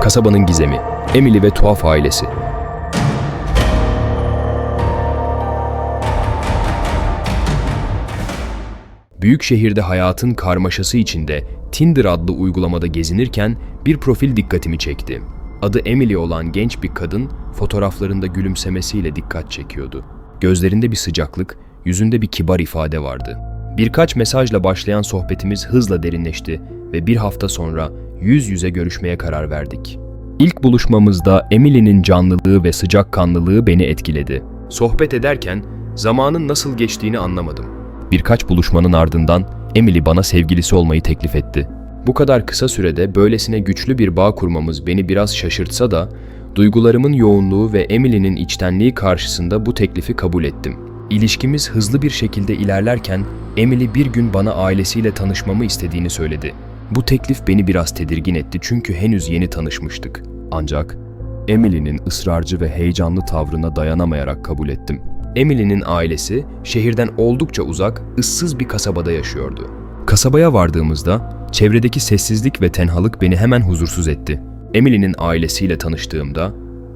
Kasabanın gizemi, Emily ve tuhaf ailesi. Büyük şehirde hayatın karmaşası içinde Tinder adlı uygulamada gezinirken bir profil dikkatimi çekti. Adı Emily olan genç bir kadın fotoğraflarında gülümsemesiyle dikkat çekiyordu. Gözlerinde bir sıcaklık, yüzünde bir kibar ifade vardı. Birkaç mesajla başlayan sohbetimiz hızla derinleşti ve bir hafta sonra yüz yüze görüşmeye karar verdik. İlk buluşmamızda Emily'nin canlılığı ve sıcakkanlılığı beni etkiledi. Sohbet ederken zamanın nasıl geçtiğini anlamadım. Birkaç buluşmanın ardından Emily bana sevgilisi olmayı teklif etti. Bu kadar kısa sürede böylesine güçlü bir bağ kurmamız beni biraz şaşırtsa da duygularımın yoğunluğu ve Emily'nin içtenliği karşısında bu teklifi kabul ettim. İlişkimiz hızlı bir şekilde ilerlerken Emily bir gün bana ailesiyle tanışmamı istediğini söyledi. Bu teklif beni biraz tedirgin etti çünkü henüz yeni tanışmıştık. Ancak Emily'nin ısrarcı ve heyecanlı tavrına dayanamayarak kabul ettim. Emily'nin ailesi şehirden oldukça uzak, ıssız bir kasabada yaşıyordu. Kasabaya vardığımızda çevredeki sessizlik ve tenhalık beni hemen huzursuz etti. Emily'nin ailesiyle tanıştığımda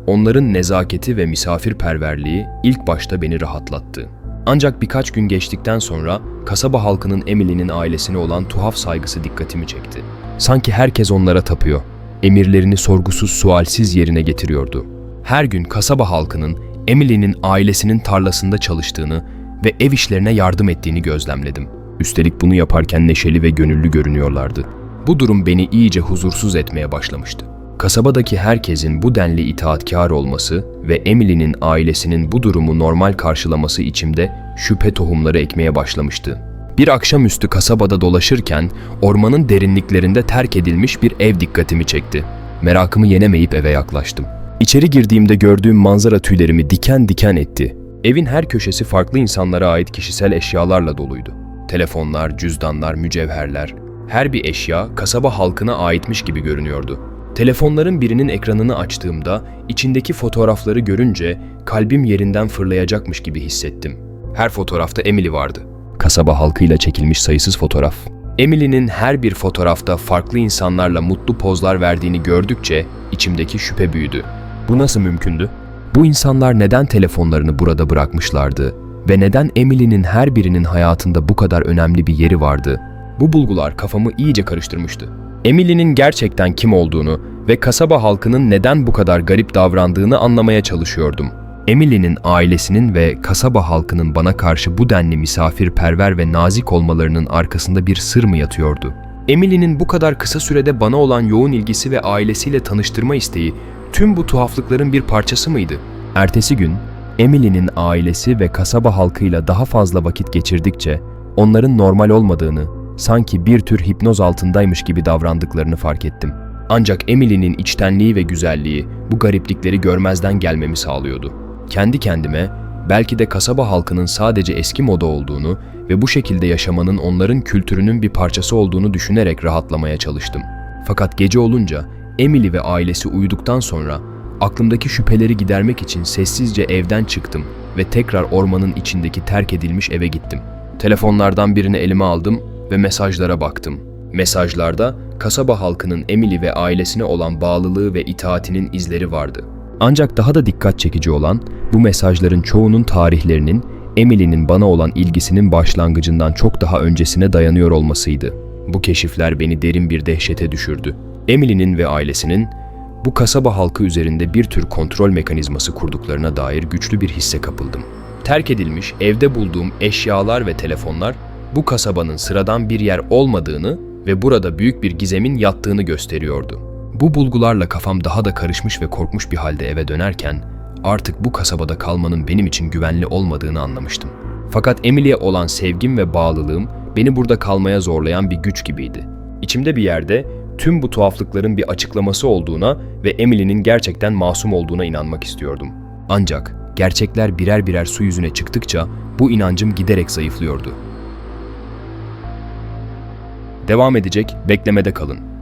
onların nezaketi ve misafirperverliği ilk başta beni rahatlattı. Ancak birkaç gün geçtikten sonra kasaba halkının Emily'nin ailesine olan tuhaf saygısı dikkatimi çekti. Sanki herkes onlara tapıyor. Emirlerini sorgusuz sualsiz yerine getiriyordu. Her gün kasaba halkının Emily'nin ailesinin tarlasında çalıştığını ve ev işlerine yardım ettiğini gözlemledim. Üstelik bunu yaparken neşeli ve gönüllü görünüyorlardı. Bu durum beni iyice huzursuz etmeye başlamıştı. Kasabadaki herkesin bu denli itaatkar olması ve Emily'nin ailesinin bu durumu normal karşılaması içimde şüphe tohumları ekmeye başlamıştı. Bir akşamüstü kasabada dolaşırken ormanın derinliklerinde terk edilmiş bir ev dikkatimi çekti. Merakımı yenemeyip eve yaklaştım. İçeri girdiğimde gördüğüm manzara tüylerimi diken diken etti. Evin her köşesi farklı insanlara ait kişisel eşyalarla doluydu. Telefonlar, cüzdanlar, mücevherler, her bir eşya kasaba halkına aitmiş gibi görünüyordu. Telefonların birinin ekranını açtığımda içindeki fotoğrafları görünce kalbim yerinden fırlayacakmış gibi hissettim. Her fotoğrafta Emily vardı. Kasaba halkıyla çekilmiş sayısız fotoğraf. Emily'nin her bir fotoğrafta farklı insanlarla mutlu pozlar verdiğini gördükçe içimdeki şüphe büyüdü. Bu nasıl mümkündü? Bu insanlar neden telefonlarını burada bırakmışlardı ve neden Emily'nin her birinin hayatında bu kadar önemli bir yeri vardı? Bu bulgular kafamı iyice karıştırmıştı. Emily'nin gerçekten kim olduğunu ve kasaba halkının neden bu kadar garip davrandığını anlamaya çalışıyordum. Emily'nin ailesinin ve kasaba halkının bana karşı bu denli misafirperver ve nazik olmalarının arkasında bir sır mı yatıyordu? Emily'nin bu kadar kısa sürede bana olan yoğun ilgisi ve ailesiyle tanıştırma isteği tüm bu tuhaflıkların bir parçası mıydı? Ertesi gün Emily'nin ailesi ve kasaba halkıyla daha fazla vakit geçirdikçe onların normal olmadığını, sanki bir tür hipnoz altındaymış gibi davrandıklarını fark ettim. Ancak Emily'nin içtenliği ve güzelliği bu gariplikleri görmezden gelmemi sağlıyordu. Kendi kendime belki de kasaba halkının sadece eski moda olduğunu ve bu şekilde yaşamanın onların kültürünün bir parçası olduğunu düşünerek rahatlamaya çalıştım. Fakat gece olunca Emily ve ailesi uyuduktan sonra aklımdaki şüpheleri gidermek için sessizce evden çıktım ve tekrar ormanın içindeki terk edilmiş eve gittim. Telefonlardan birini elime aldım ve mesajlara baktım. Mesajlarda kasaba halkının Emily ve ailesine olan bağlılığı ve itaatinin izleri vardı. Ancak daha da dikkat çekici olan bu mesajların çoğunun tarihlerinin Emily'nin bana olan ilgisinin başlangıcından çok daha öncesine dayanıyor olmasıydı. Bu keşifler beni derin bir dehşete düşürdü. Emily'nin ve ailesinin bu kasaba halkı üzerinde bir tür kontrol mekanizması kurduklarına dair güçlü bir hisse kapıldım. Terk edilmiş evde bulduğum eşyalar ve telefonlar bu kasabanın sıradan bir yer olmadığını ve burada büyük bir gizemin yattığını gösteriyordu. Bu bulgularla kafam daha da karışmış ve korkmuş bir halde eve dönerken artık bu kasabada kalmanın benim için güvenli olmadığını anlamıştım. Fakat Emily'e olan sevgim ve bağlılığım beni burada kalmaya zorlayan bir güç gibiydi. İçimde bir yerde tüm bu tuhaflıkların bir açıklaması olduğuna ve Emily'nin gerçekten masum olduğuna inanmak istiyordum. Ancak gerçekler birer birer su yüzüne çıktıkça bu inancım giderek zayıflıyordu. Devam edecek, beklemede kalın.